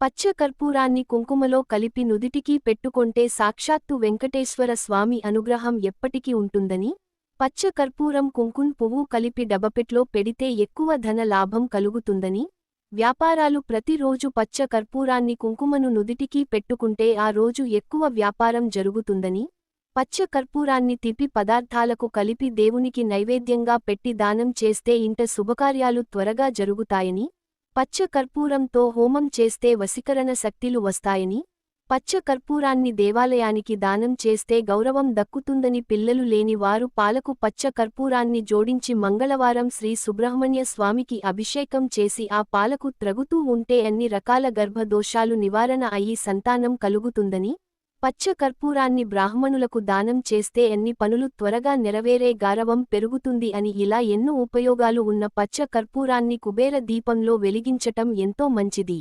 పచ్చ కర్పూరాన్ని కుంకుమలో కలిపి నుదిటికి పెట్టుకొంటే సాక్షాత్తు వెంకటేశ్వర స్వామి అనుగ్రహం ఎప్పటికీ ఉంటుందని పచ్చ కర్పూరం కుంకున్ పువ్వు కలిపి డబపెట్లో పెడితే ఎక్కువ ధన లాభం కలుగుతుందని వ్యాపారాలు ప్రతిరోజు పచ్చ కర్పూరాన్ని కుంకుమను నుదిటికి పెట్టుకుంటే ఆ రోజు ఎక్కువ వ్యాపారం జరుగుతుందని పచ్చ కర్పూరాన్ని తిప్పి పదార్థాలకు కలిపి దేవునికి నైవేద్యంగా పెట్టి దానం చేస్తే ఇంట శుభకార్యాలు త్వరగా జరుగుతాయని పచ్చ కర్పూరంతో హోమం చేస్తే వశీకరణ శక్తిలు వస్తాయని పచ్చ కర్పూరాన్ని దేవాలయానికి దానం చేస్తే గౌరవం దక్కుతుందని పిల్లలు లేని వారు పాలకు పచ్చ కర్పూరాన్ని జోడించి మంగళవారం శ్రీ సుబ్రహ్మణ్య స్వామికి అభిషేకం చేసి ఆ పాలకు త్రగుతూ ఉంటే అన్ని రకాల గర్భదోషాలు నివారణ అయి సంతానం కలుగుతుందని పచ్చ కర్పూరాన్ని బ్రాహ్మణులకు దానం చేస్తే ఎన్ని పనులు త్వరగా నెరవేరే గారవం పెరుగుతుంది అని ఇలా ఎన్నో ఉపయోగాలు ఉన్న పచ్చ కర్పూరాన్ని కుబేర దీపంలో వెలిగించటం ఎంతో మంచిది.